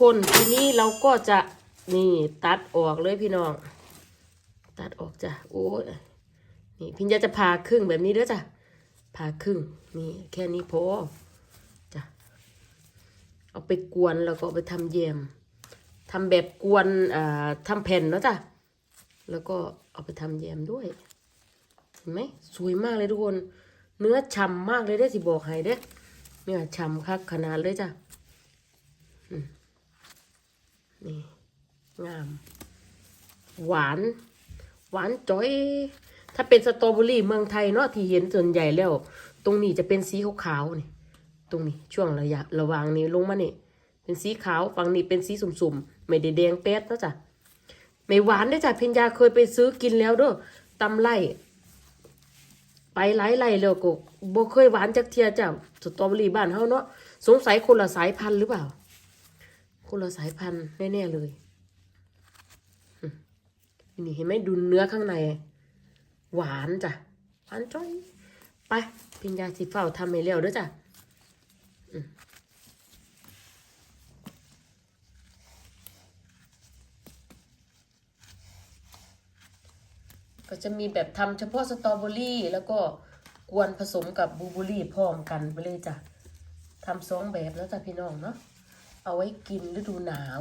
คนทีนี้เราก็จะนี่ตัดออกเลยพี่น้อง ตัดออกจ้ะโอ้ยนี่พิญญาจะผ่าครึ่งแบบนี้เด้อจ้ะผ่าครึ่งนี่แค่นี้พอจ้ะเอาไปกวนแล้วก็ไปทำแยมทำแบบกวนอ่าทำแผ่นเนาะจ้ะแล้วก็เอาไปทำแยมด้วยเห็นไหมสวยมากเลยทุกคน เนื้อฉ่ำมากเลยได้สิบอกให้เด้เนื้อฉ่ำคักขนาดเลยจ้ะ นี่งาม หวาน หวานจ้อย ถ้าเป็นสตรอเบอรี่เมืองไทยเนาะที่เห็นส่วนใหญ่แล้ว ตรงนี้จะเป็นสีขาวๆนี่ ตรงนี้ช่วงระยะระหว่างนี้ลงมานี่เป็นสีขาวฝั่งนี้เป็นสีสุ่มๆ ไม่ได้แดงแป๊ดนะจ้ะไม่หวานได้จ้ะเพ็ญญาเคยไปซื้อกินแล้วเด้อตำไล่ไปหลายไล่แล้วก็บ่เคยหวานจักเทียจ้ะสตรอเบอรี่บ้านเฮาเนาะสงสัยคนละสายพันธุ์หรือเปล่า คนละสายพันธุ์แน่ๆเลยนี่เห็นไหมดูเนื้อข้างใน หวานจ้ะหวานจ้อย ไปพิญญาสิเฝ้าทำให้แล้วด้อจ้ะก็จะมีแบบทำเฉพาะสตรอเบอรี่แล้วก็กวนผสมกับบลูเบอรี่พร้อมกันไปเลยจ้ะทำสองแบบแล้วจ้ะพี่น้องเนาะ เอาไว้กินฤดูหนาว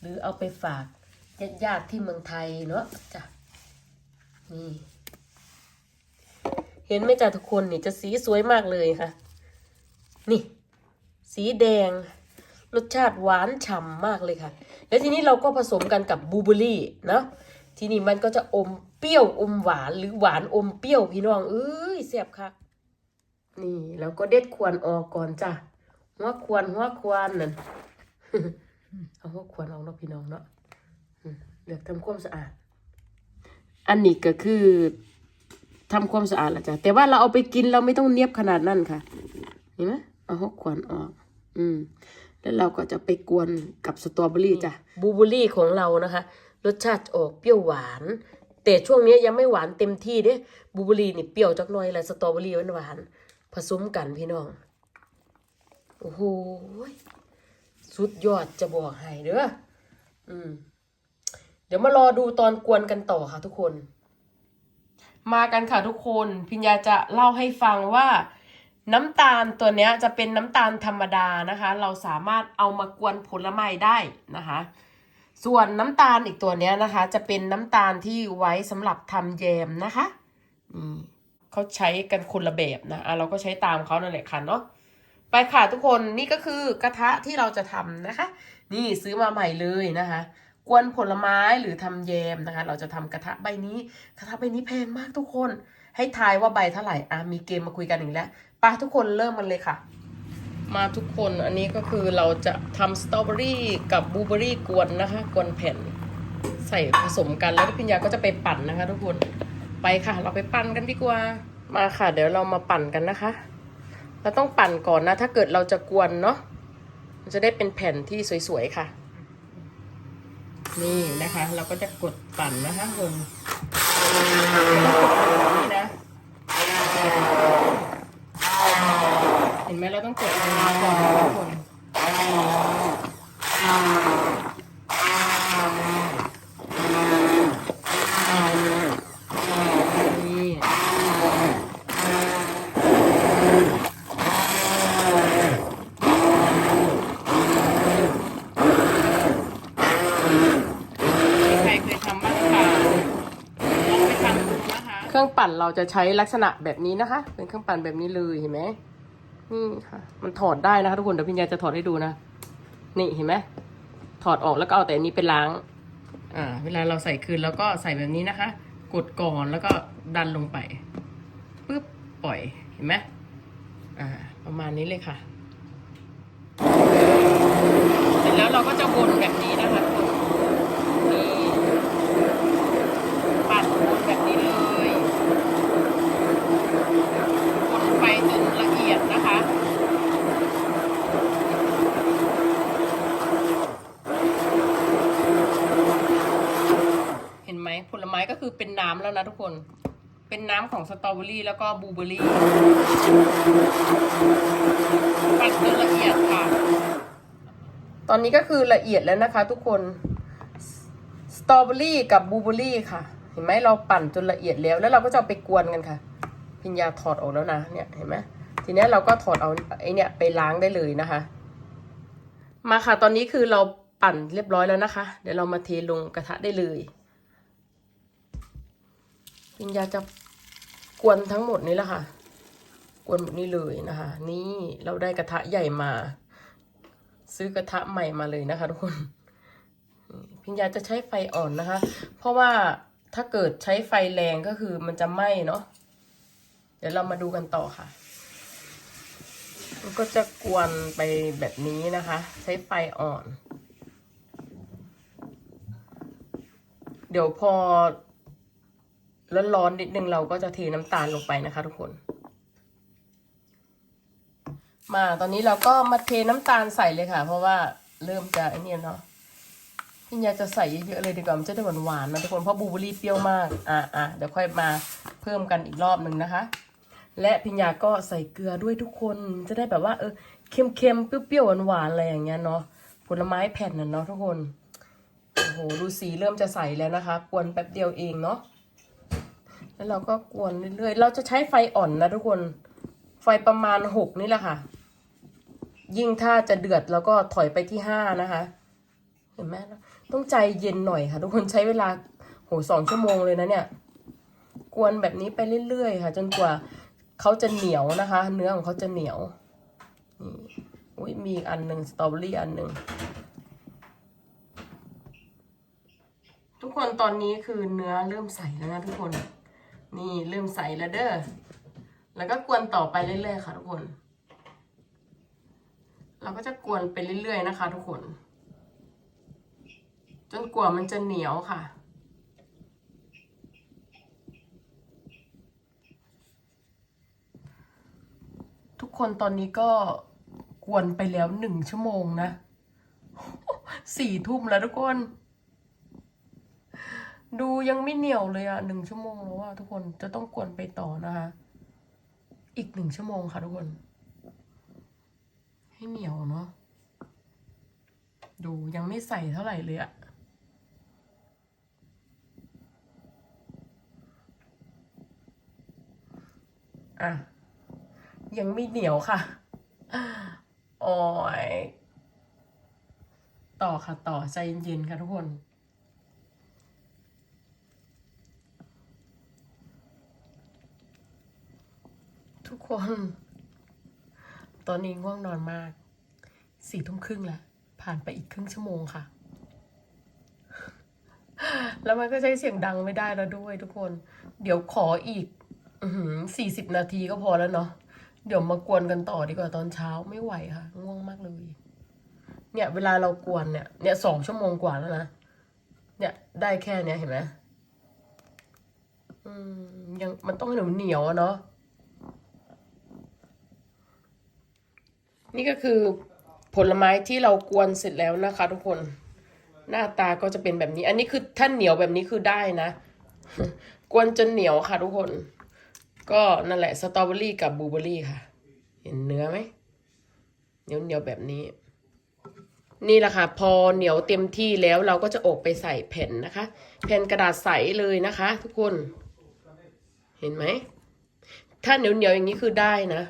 หรือเอาไปฝากญาติๆที่เมืองไทยเนาะจ้ะนี่ เห็นไหมจ้ะทุกคนนี่จะสีสวยมากเลยค่ะ นี่ สีแดง รสชาติหวานฉ่ำมากเลยค่ะ แล้วทีนี้เราก็ผสมกันกับบลูเบอรี่เนาะทีนี้มันก็จะอมเปรี้ยวอมหวานหรือหวานอมเปรี้ยวพี่น้องเอ้ยแซ่บค่ะนี่เราก็เด็ดควรออกก่อนจ้ะ หัวควรหัวควรนั่นเอาหัวควรออกเนาะพี่น้องเนาะอืมเลือกทำความสะอาด อันนี้ก็คือทำความสะอาดละจ้ะแต่ว่าเราเอาไปกินเราไม่ต้องเนียบขนาดนั้นค่ะ เห็นไหมเอาหัวขวานออก อืม แล้วเราก็จะไปกวนกับสตรอเบอรี่จ้ะบลูเบอรี่ของเรานะคะ รสชาติออกเปรี้ยวหวานแต่ช่วงนี้ยังไม่หวานเต็มที่เด้บลูเบอรี่นี่เปรี้ยวจักหน่อยแล้วสตรอเบอรี่หวานหวานๆผสมกันพี่น้องโอ้โหสุดยอดจะบอกให้เด้ออืม เดี๋ยวมารอดูตอนกวนกันต่อค่ะทุกคน มากันค่ะทุกคน พิญญาจะเล่าให้ฟังว่าน้ำตาลตัวนี้จะเป็นน้ำตาลธรรมดานะคะ เราสามารถเอามากวนผลไม้ได้นะคะ ส่วนน้ำตาลอีกตัวนี้นะคะ จะเป็นน้ำตาลที่ไว้สำหรับทำแยมนะคะเขาใช้กันคนละแบบนะอะเราก็ใช้ตามเขานั่นแหละค่ะเนาะ ไปค่ะทุกคนนี่ก็คือกระทะที่เราจะทำนะคะ นี่ซื้อมาใหม่เลยนะคะกวนผลไม้หรือทำแยมนะคะ เราจะทำกระทะใบนี้ กระทะใบนี้แพงมากทุกคน ให้ทายว่าใบเท่าไหร่อะมีเกมมาคุยกันอีกแล้วไปทุกคนเริ่มมันเลยค่ะ มาทุกคนอันนี้ก็คือเราจะทำสตรอเบอรี่กับบลูเบอรี่กวนนะคะ กวนแผ่น ใส่ผสมกันแล้วพิญญาก็จะไปปั่นนะคะ ทุกคนไปค่ะ เราไปปั่นกันดีกว่ามาค่ะ เดี๋ยวเรามาปั่นกันนะคะ เราต้องปั่นก่อนนะ ถ้าเกิดเราจะกวนเนาะมันจะได้เป็นแผ่นที่สวยๆค่ะ นี่นะคะ เราก็จะกดปั่นนะคะคนนี่นะเห็นไหมเราต้องกดตรงนี้ก่อนนะทุกคนใครเคยทำบ้างค่ะลองไปทำดูนะคะ เครื่องปั่นเราจะใช้ลักษณะแบบนี้นะคะ เป็นเครื่องปั่นแบบนี้เลยเห็นไหมนี่ค่ะ มันถอดได้นะคะทุกคนเดี๋ยวพี่ยาจะถอดให้ดูนะ นี่เห็นไหมถอดออกแล้วก็เอาแต่อันนี้ไปล้าง อ่า เวลาเราใส่คืนแล้วก็ใส่แบบนี้นะคะ กดก่อนแล้วก็ดันลงไปปึ๊บปล่อยเห็นไหมอ่า ประมาณนี้เลยค่ะ เสร็จแล้วเราก็จะวนแบบนี้นะคะทุกคนนี่ปั่นวนแบบนี้เลยวนไปจนละเอียดนะคะ เห็นไหมผลไม้ก็คือเป็นน้ำแล้วนะ ทุกคน เป็นน้ำของสตรอเบอรี่แล้วก็บลูเบอรี่ปั่นจนละเอียดค่ะ ตอนนี้ก็คือละเอียดแล้วนะคะ ทุกคนสตรอเบอรี่กับบลูเบอรี่ค่ะ เห็นไหมเราปั่นจนละเอียดแล้ว แล้วเราก็จะไปกวนกันค่ะ พิญญาถอดออกแล้วนะเนี่ยเห็นไหมทีนี้เราก็ถอดเอาไอเนี่ยไปล้างได้เลยนะคะ มาค่ะตอนนี้คือเราปั่นเรียบร้อยแล้วนะคะ เดี๋ยวเรามาเทลงกระทะได้เลย พิญญาจะกวนทั้งหมดนี้แหละค่ะ กวนหมดนี้เลยนะคะ นี่เราได้กระทะใหญ่มา ซื้อกระทะใหม่มาเลยนะคะ ทุกคน พิญญาจะใช้ไฟอ่อนนะคะ เพราะว่าถ้าเกิดใช้ไฟแรงก็คือมันจะไหม้เนาะ เดี๋ยวเรามาดูกันต่อค่ะมันก็จะกวนไปแบบนี้นะคะ ใช้ไฟอ่อน เดี๋ยวพอ ร้อนๆนิดนึงเราก็จะเทน้ำตาลลงไปนะคะ ทุกคน มาตอนนี้เราก็มาเทน้ำตาลใส่เลยค่ะ เพราะว่าเริ่มจะไอ้นี่เนาะพี่ยาจะใส่เยอะๆเลยดีกว่ามันจะได้หวานๆนะทุกคนเพราะบลูเบอร์รี่เปรี้ยวมากอะอะเดี๋ยวค่อยมาเพิ่มกันอีกรอบหนึ่งนะคะ และพิญญาก็ใส่เกลือด้วยทุกคนจะได้แบบว่าเออเค็มๆเปรี้ยวๆหวานๆอะไรอย่างเงี้ยเนาะผลไม้แผ่นน่ะเนาะทุกคนโอ้โหดูสีเริ่มจะใสแล้วนะคะกวนแป๊บเดียวเองเนาะ แล้วเราก็กวนเรื่อยๆ เราจะใช้ไฟอ่อนนะทุกคน ไฟประมาณหกนี่แหละค่ะ ยิ่งถ้าจะเดือดแล้วก็ถอยไปที่ห้านะคะ เห็นไหมต้องใจเย็นหน่อยค่ะ ทุกคนใช้เวลาโหสองชั่วโมงเลยนะเนี่ย กวนแบบนี้ไปเรื่อยๆ ค่ะ จนกว่าเขาจะเหนียวนะคะ เนื้อของเขาจะเหนียวนี่อุ้ยมีอีกอันหนึ่งสตรอเบอรี่อันหนึ่งทุกคนตอนนี้คือเนื้อเริ่มใสแล้วนะทุกคน นี่เริ่มใสแล้วเด้อ แล้วก็กวนต่อไปเรื่อยๆค่ะทุกคน เราก็จะกวนไปเรื่อยๆนะคะ ทุกคน จนกว่ามันจะเหนียวค่ะทุกคนตอนนี้ก็กวนไปแล้วหนึ่งชั่วโมงนะสี่ทุ่มแล้วทุกคน ดูยังไม่เหนียวเลยอะหนึ่งชั่วโมงแล้วอะทุกคนจะต้องกวนไปต่อนะคะ อีกหนึ่งชั่วโมงค่ะทุกคน ให้เหนียวเนาะดูยังไม่ใส่เท่าไหร่เลยอะอะ ยังไม่เหนียวค่ะโอ้ยต่อค่ะต่อใจเย็นๆค่ะทุกคน ทุกคน ตอนนี้ง่วงนอนมาก สี่ทุ่มครึ่งแล้ว ผ่านไปอีกครึ่งชั่วโมงค่ะ แล้วมันก็ใช้เสียงดังไม่ได้แล้วด้วยทุกคน เดี๋ยวขออีกสี่สิบนาทีก็พอแล้วเนาะ เดี๋ยวมากวนกันต่อดีกว่าตอนเช้าไม่ไหวค่ะ ง่วงมากเลย เนี่ยเวลาเรากวนเนี่ย เนี่ยสองชั่วโมงกว่าแล้วนะ เนี่ยได้แค่เนี้ยเห็นไหมอืมยังมันต้องเหนียวเหนียวอะเนาะ นี่ก็คือผลไม้ที่เรากวนเสร็จแล้วนะคะ ทุกคน หน้าตาก็จะเป็นแบบนี้ อันนี้คือถ้าเหนียวแบบนี้คือได้นะ กวนจนเหนียวค่ะทุกคน ก็นั่นแหละสตรอเบอรี่กับบลูเบอรี่ค่ะ เห็นเนื้อไหมเหนียวเหนียวแบบนี้ นี่แหละค่ะ พอเหนียวเต็มที่แล้วเราก็จะอบไปใส่แผ่นนะคะ แผ่นกระดาษใสเลยนะคะ ทุกคน เห็นไหมถ้าเหนียวเหนียวอย่างนี้คือได้นะ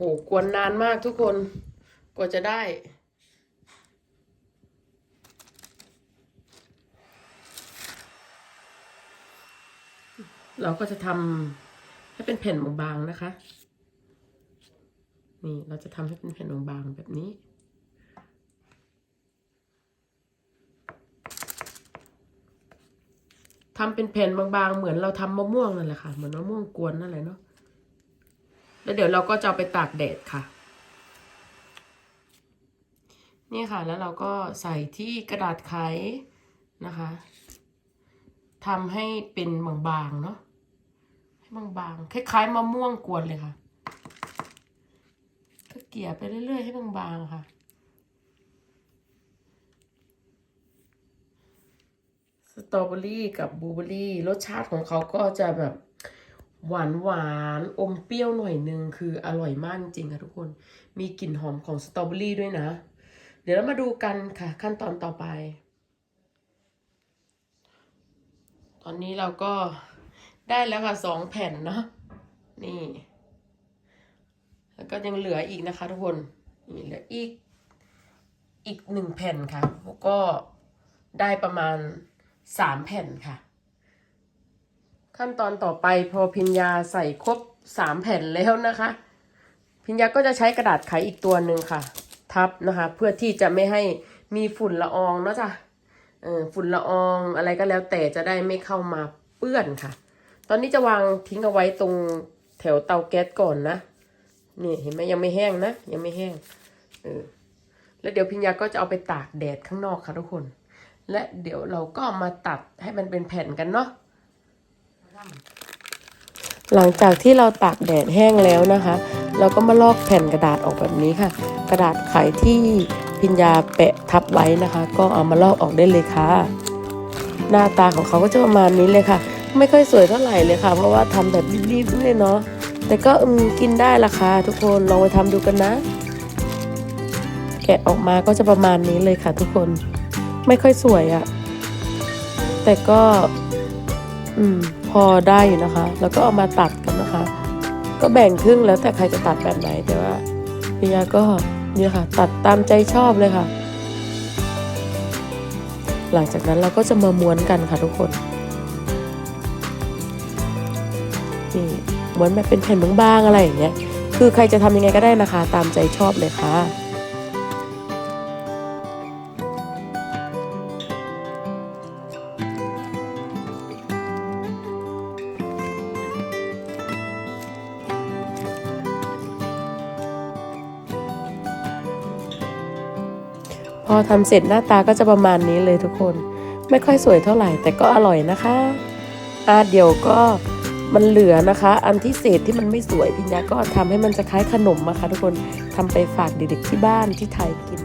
โหกวนนานมากทุกคน กว่าจะได้ เราก็จะทำให้เป็นแผ่นบางๆนะคะ นี่เราจะทำให้เป็นแผ่นบางๆแบบนี้ทำเป็นแผ่นบางๆ เหมือนเราทำมะม่วงนั่นแหละค่ะ เหมือนมะม่วงกวนนั่นแหละเนาะ แล้วเดี๋ยวเราก็จะเอาไปตากแดดค่ะ นี่ค่ะแล้วเราก็ใส่ที่กระดาษไขนะคะทำให้เป็นบางๆเนาะให้บางๆคล้ายๆมะม่วงกวนเลยค่ะก็เกลี่ยไปเรื่อยๆให้บางๆค่ะสตรอเบอรี่กับบลูเบอรี่รสชาติของเขาก็จะแบบ หวานหวานอมเปรี้ยวหน่อยนึงคืออร่อยมากจริงๆค่ะทุกคน มีกลิ่นหอมของสตรอเบอรี่ด้วยนะ เดี๋ยวเรามาดูกันค่ะ ขั้นตอนต่อไป ตอนนี้เราก็ได้แล้วค่ะสองแผ่นเนาะนี่ แล้วก็ยังเหลืออีกนะคะทุกคนนี่เหลืออีกอีกหนึ่งแผ่นค่ะแล้วก็ได้ประมาณสามแผ่นค่ะ ขั้นตอนต่อไปพอพิญญาใส่ครบสามแผ่นแล้วนะคะ พิญญาก็จะใช้กระดาษไขอีกตัวหนึ่งค่ะ ทับนะคะ เพื่อที่จะไม่ให้มีฝุ่นละอองเนาะจ้ะเออฝุ่นละอองอะไรก็แล้วแต่จะได้ไม่เข้ามาเปื้อนค่ะ ตอนนี้จะวางทิ้งเอาไว้ตรงแถวเตาแก๊สก่อนนะนี่เห็นไหมยังไม่แห้งนะ ยังไม่แห้งเออแล้วเดี๋ยวพิญญาก็จะเอาไปตากแดดข้างนอกค่ะทุกคน และเดี๋ยวเราก็มาตัดให้มันเป็นแผ่นกันเนาะ หลังจากที่เราตากแดดแห้งแล้วนะคะ เราก็มาลอกแผ่นกระดาษออกแบบนี้ค่ะ กระดาษไขที่พิญญาแปะทับไว้นะคะ ก็เอามาลอกออกได้เลยค่ะ หน้าตาของเขาก็จะประมาณนี้เลยค่ะ ไม่ค่อยสวยเท่าไหร่เลยค่ะ เพราะว่าทำแบบรีบๆด้วยเนาะแต่ก็อืมกินได้ละค่ะทุกคนลองไปทำดูกันนะ แกะออกมาก็จะประมาณนี้เลยค่ะ ทุกคนไม่ค่อยสวยอะแต่ก็ อืม พอได้อยู่นะคะ แล้วก็เอามาตัดกันนะคะ ก็แบ่งครึ่งแล้วแต่ใครจะตัดแบบไหนแต่ว่าพิยาก็เนี่ยค่ะ ตัดตามใจชอบเลยค่ะ หลังจากนั้นเราก็จะมาม้วนกันค่ะทุกคนนี่ม้วนแบบเป็นแผ่นบางๆอะไรอย่างเงี้ยคือใครจะทำยังไงก็ได้นะคะ ตามใจชอบเลยค่ะ ทำเสร็จหน้าตาก็จะประมาณนี้เลยทุกคน ไม่ค่อยสวยเท่าไหร่ แต่ก็อร่อยนะคะอาเดี๋ยวก็มันเหลือนะคะ อันที่เศษที่มันไม่สวยพิญญาก็ทำให้มันจะคล้ายขนมอะค่ะทุกคนทำไปฝากเด็กๆที่บ้านที่ไทยกิน